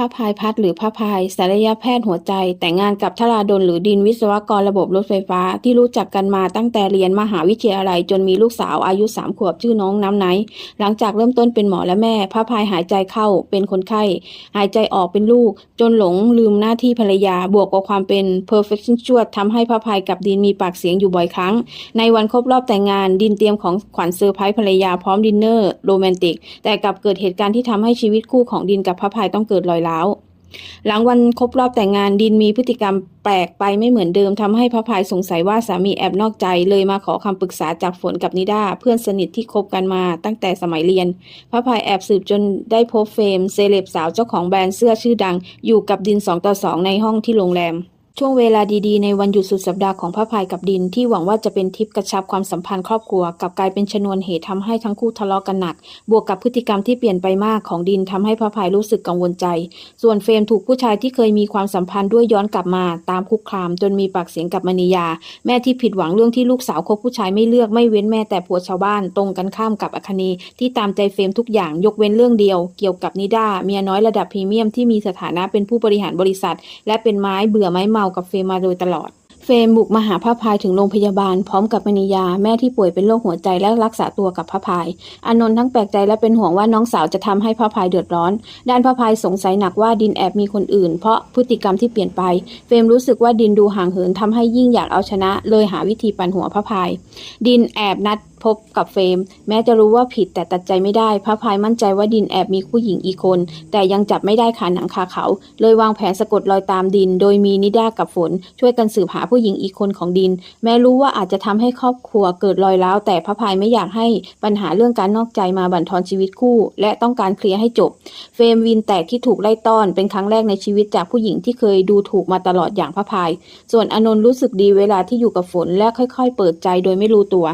ระพายพัดหรือพระพายศัลยแพทย์หัวใจ แต่งงานกับทราดลหรือดินวิศวกรระบบรถไฟฟ้า ที่รู้จักกันมาตั้งแต่เรียนมหาวิทยาลัยจนมีลูกสาวอายุสามขวบชื่อน้องน้ำไนหลังจากเริ่มต้นเป็นหมอและแม่ พระพายหายใจเข้าเป็นคนไข้ หายใจออกเป็นลูก จนหลงลืมหน้าที่ภรรยาบวกกับความเป็น perfectionist ทำให้พระพายกับดินมีปากเสียงอยู่บ่อยครั้ง ในวันครบรอบแต่งงานดินเตรียมของขวัญเซอร์ไพรส์ภรรยาพร้อมดินเนอร์โรแมนติก แต่กลับเกิดเหตุการณ์ที่ทำให้ชีวิตคู่ของดินกับพระพายต้องเกิดรอยร้าวหลังวันครบรอบแต่งงานดินมีพฤติกรรมแปลกไปไม่เหมือนเดิมทำให้พระพายสงสัยว่าสามีแอบนอกใจเลยมาขอคำปรึกษาจากฝนกับนิด้าเพื่อนสนิทที่คบกันมาตั้งแต่สมัยเรียน พระพายแอบสืบจนได้พบเฟมเซเลบสาวเจ้าของแบรนด์เสื้อชื่อดัง อยู่กับดินสองต่อสองในห้องที่โรงแรม ช่วงเวลาดีๆ ในวันหยุดสุดสัปดาห์ของพระพายกับดินที่หวังว่าจะเป็นทริปกระชับความสัมพันธ์ครอบครัวกับกลายเป็นชนวนเหตุทำให้ทั้งคู่ทะเลาะกันหนัก บวกกับพฤติกรรมที่เปลี่ยนไปมากของดินทำให้พระพายรู้สึกกังวลใจ ส่วนเฟรมถูกผู้ชายที่เคยมีความสัมพันธ์ด้วยย้อนกลับมาตามคุกคาม จนมีปากเสียงกับมณียา แม่ที่ผิดหวังเรื่องที่ลูกสาวคบผู้ชายไม่เลือกไม่เว้นแม่แต่ผัวชาวบ้านตรงกันข้ามกับอคณีที่ตามใจเฟรมทุกอย่างยกเว้นเรื่องเดียว เกี่ยวกับนิด้าเมียน้อยระดับพรีเมียมที่มีสถานะเป็นผู้บริหารบริษัท และเป็นไม้เบื่อไม้เมากับเฟมมาโดยตลอด เฟมบุกมาหาพระพายถึงโรงพยาบาลพร้อมกับมณียาแม่ที่ป่วยเป็นโรคหัวใจและรักษาตัวกับพระพาย อานนท์ทั้งแปลกใจและเป็นห่วงว่าน้องสาวจะทำให้พระพายเดือดร้อน ด้านพระพายสงสัยหนักว่าดินแอบมีคนอื่น เพราะพฤติกรรมที่เปลี่ยนไป เฟมรู้สึกว่าดินดูห่างเหินทำให้ยิ่งอยากเอาชนะ เลยหาวิธีปั่นหัวพระพาย ดินแอบนัด พบกับเฟรม แม้จะรู้ว่าผิดแต่ตัดใจไม่ได้ พระพายมั่นใจว่าดินแอบมีผู้หญิงอีกคน แต่ยังจับไม่ได้ขาหนังคาเขา เลยวางแผนสะกดรอยตามดิน โดยมีนิด้ากับฝน ช่วยกันสืบหาผู้หญิงอีกคนของดิน แม้รู้ว่าอาจจะทำให้ครอบครัวเกิดรอยร้าวแต่พระพายไม่อยากให้ปัญหาเรื่องการนอกใจมาบั่นทอนชีวิตคู่ และต้องการเคลียร์ให้จบ เฟรมวินแตกที่ถูกไล่ต้อนเป็นครั้งแรกในชีวิตจากผู้หญิงที่เคยดูถูกมาตลอดอย่างพระพาย ส่วนอนนท์รู้สึกดีเวลาที่อยู่กับฝนและค่อย ๆ เปิดใจโดยไม่รู้ตัว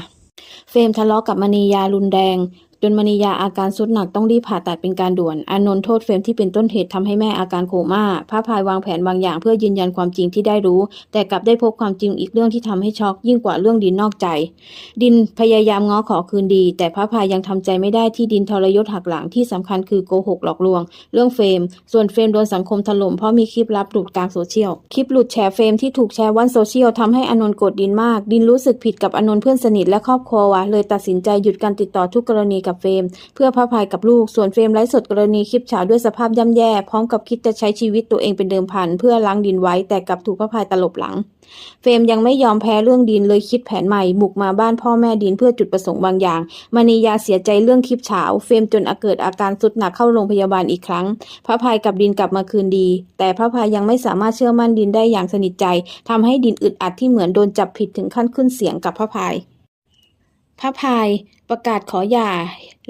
เฟรมทะเลาะกับมณียารุนแรง จนมณียาอาการสุดหนักต้องรีบผ่าตัดเป็นการด่วน อานนท์โทษเฟรมที่เป็นต้นเหตุทำให้แม่อาการโคม่าพระพายวางแผนบางอย่างเพื่อยืนยันความจริงที่ได้รู้ แต่กลับได้พบความจริงอีกเรื่องที่ทำให้ช็อกยิ่งกว่าเรื่องดินนอกใจ ดินพยายามง้อขอคืนดี แต่พระพายยังทำใจไม่ได้ที่ดินทรยศหักหลังที่สำคัญคือโกหกหลอกลวง เรื่องเฟรม ส่วนเฟรมโดนสังคมถล่มเพราะมีคลิปลับหลุดกลางโซเชียล คลิปหลุดแชร์เฟรมที่ถูกแชร์วันโซเชียลทำให้อนนท์โกรธดินมาก ดินรู้สึกผิดกับอนนท์เพื่อนสนิทและครอบครัวเลยตัดสินใจหยุดการติดต่อทุกกรณีกับเฟรม เพื่อพระพายกับลูก ส่วนเฟรมไลฟ์สดกรณีคลิปเฉาด้วยสภาพย่ำแย่ พร้อมกับคิดจะใช้ชีวิตตัวเองเป็นเดิมพันเพื่อล้างดินไว้แต่กลับถูกพระพายตลบหลัง เฟรมยังไม่ยอมแพ้เรื่องดินเลยคิดแผนใหม่ บุกมาบ้านพ่อแม่ดินเพื่อจุดประสงค์บางอย่างมณียาเสียใจเรื่องคลิปเฉาเฟรมจนอาเกิดอาการสุดหนักเข้าโรงพยาบาลอีกครั้ง พระพายกับดินกลับมาคืนดี แต่พระพายยังไม่สามารถเชื่อมั่นดินได้อย่างสนิทใจทำให้ดินอึดอัดที่เหมือนโดนจับผิดถึงขั้นขึ้นเสียงกับพระพาย พระพายประกาศขอหย่า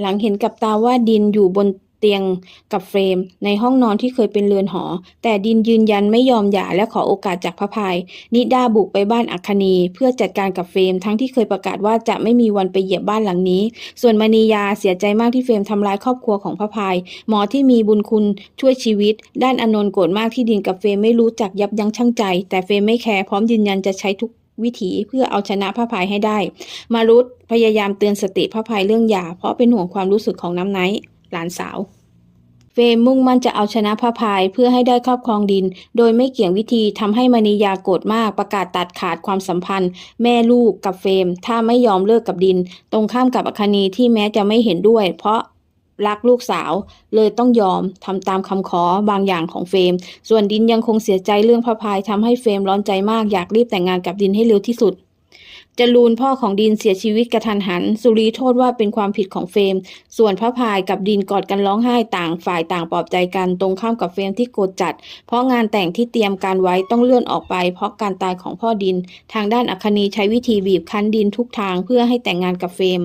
หลังเห็นกับตาว่าดินอยู่บนเตียงกับเฟรม ในห้องนอนที่เคยเป็นเรือนหอ แต่ดินยืนยันไม่ยอมหย่าและขอโอกาสจากพระพาย นิดาบุกไปบ้านอัคคณีเพื่อจัดการกับเฟรม ทั้งที่เคยประกาศว่าจะไม่มีวันไปเหยียบบ้านหลังนี้ ส่วนมณียาเสียใจมากที่เฟรมทำร้ายครอบครัวของพระพาย หมอที่มีบุญคุณช่วยชีวิต ด้านอนนท์โกรธมากที่ดินกับเฟรมไม่รู้จักยับยั้งชั่งใจ แต่เฟรมไม่แคร์พร้อมยืนยันจะใช้ทุก วิถีเพื่อเอาชนะพระพายให้ได้ มารุตพยายามเตือนสติพระพายเรื่องยาเพราะเป็นห่วงความรู้สึกของน้ำไนท์หลานสาวเฟมมุ่งมั่นจะเอาชนะพระพายเพื่อให้ได้ครอบครองดิน โดยไม่เกี่ยงวิธีทำให้มณียาโกรธมากประกาศตัดขาดความสัมพันธ์ แม่ลูกกับเฟม ถ้าไม่ยอมเลิกกับดิน ตรงข้ามกับอคณีที่แม้จะไม่เห็นด้วย เพราะ รักลูกสาว เลยต้องยอมทำตามคำขอบางอย่างของเฟรม ส่วนดินยังคงเสียใจเรื่องพระพายทำให้เฟรมร้อนใจมากอยากรีบแต่งงานกับดินให้เร็วที่สุดจรูนพ่อของดินเสียชีวิตกระทันหัน สุรีโทษว่าเป็นความผิดของเฟรม ส่วนพระพายกับดินกอดกันร้องไห้ต่างฝ่ายต่างปลอบใจกันตรงข้ามกับเฟรมที่โกรธจัด เพราะงานแต่งที่เตรียมการไว้ต้องเลื่อนออกไป เพราะการตายของพ่อดิน ทางด้านอัคคณีใช้วิธีบีบคั้นดินทุกทางเพื่อให้แต่งงานกับเฟรม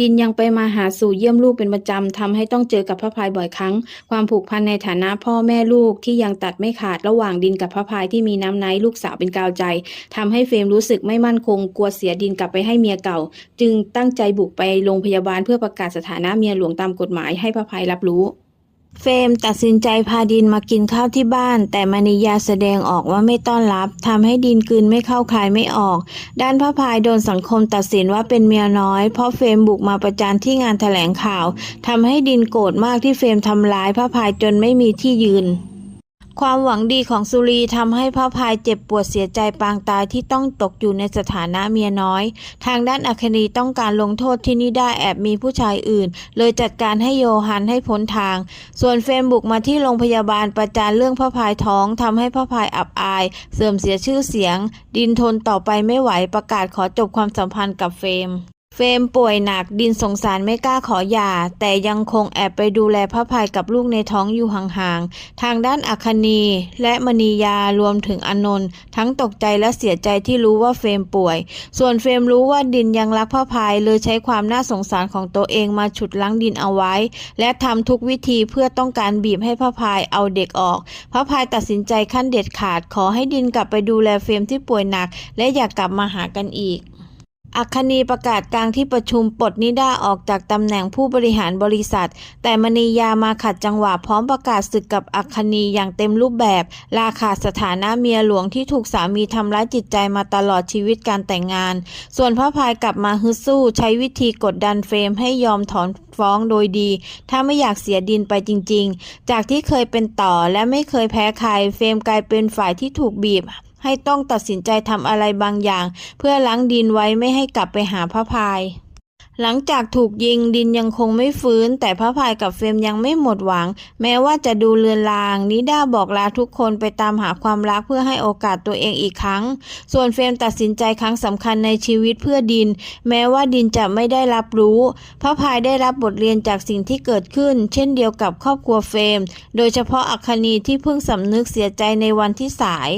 ดินยังไปมาหาสู่เยี่ยมลูกเป็นประจำทำให้ต้องเจอกับพระพายบ่อยครั้ง ความผูกพันในฐานะพ่อแม่ลูกที่ยังตัดไม่ขาดระหว่างดินกับพระพายที่มีน้ำไนลูกสาวเป็นกาวใจทำให้เฟรมรู้สึกไม่มั่นคง กลัวเสียดินกลับไปให้เมียเก่า จึงตั้งใจบุกไปโรงพยาบาลเพื่อประกาศสถานะเมียหลวงตามกฎหมายให้พระพายรับรู้ เฟรมตัดสินใจพาดินมากินข้าวที่บ้าน แต่มณียาแสดงออกว่าไม่ต้อนรับทำให้ดินกลืนไม่เข้าคายไม่ออก ด้านพระพายโดนสังคมตัดสินว่าเป็นเมียน้อย เพราะเฟรมบุกมาประจานที่งานแถลงข่าวทำให้ดินโกรธมากที่เฟรมทำร้ายพระพายจนไม่มีที่ยืน ความหวังดีของสุรีทำให้พระพายเจ็บปวดเสียใจปางตายที่ต้องตกอยู่ในสถานะเมียน้อย ทางด้านอัคนีต้องการลงโทษที่นิด้าแอบมีผู้ชายอื่น เลยจัดการให้โยฮันให้พ้นทาง ส่วนเฟรมบุกมาที่โรงพยาบาลประจานเรื่องพระพายท้องทำให้พระพายอับอาย เสื่อมเสียชื่อเสียง ดินทนต่อไปไม่ไหวประกาศขอจบความสัมพันธ์กับเฟรม เฟรมป่วยหนักดินสงสารไม่กล้าขอหย่า แต่ยังคงแอบไปดูแลพระพายกับลูกในท้องอยู่ห่างๆ ทางด้านอัคนีและมณียารวมถึงอนนท์ทั้งตกใจและเสียใจที่รู้ว่าเฟรมป่วย ส่วนเฟรมรู้ว่าดินยังรักพระพายเลยใช้ความน่าสงสารของตัวเองมาฉุดลั้งดินเอาไว้ และทำทุกวิธีเพื่อต้องการบีบให้พระพายเอาเด็กออก พระพายตัดสินใจขั้นเด็ดขาดขอให้ดินกลับไปดูแลเฟรมที่ป่วยหนัก และอยากกลับมาหากันอีก อัคนีประกาศกลางที่ประชุมปลดนิด้าออกจากตำแหน่งผู้บริหารบริษัท แต่มณียามาขัดจังหวะพร้อมประกาศศึกกับอัคนีอย่างเต็มรูปแบบลาขาดสถานะเมียหลวงที่ถูกสามีทำร้ายจิตใจมาตลอดชีวิตการแต่งงาน ส่วนพระพายกลับมาฮึดสู้ ใช้วิธีกดดันเฟรมให้ยอมถอนฟ้องโดยดี ถ้าไม่อยากเสียดินไปจริง ๆ จากที่เคยเป็นต่อและไม่เคยแพ้ใครเฟรมกลายเป็นฝ่ายที่ถูกบีบ ให้ต้องตัดสินใจทำอะไรบางอย่าง เพื่อล้างดินไว้ไม่ให้กลับไปหาพระพาย หลังจากถูกยิงดินยังคงไม่ฟื้น แต่พระพายกับเฟรมยังไม่หมดหวัง แม้ว่าจะดูเลือนลาง นิด้าบอกลาทุกคนไปตามหาความรักเพื่อให้โอกาสตัวเองอีกครั้ง ส่วนเฟรมตัดสินใจครั้งสำคัญในชีวิตเพื่อดิน แม้ว่าดินจะไม่ได้รับรู้ พระพายได้รับบทเรียนจากสิ่งที่เกิดขึ้น เช่นเดียวกับครอบครัวเฟรม โดยเฉพาะอัคนีที่เพิ่งสำนึกเสียใจในวันที่สาย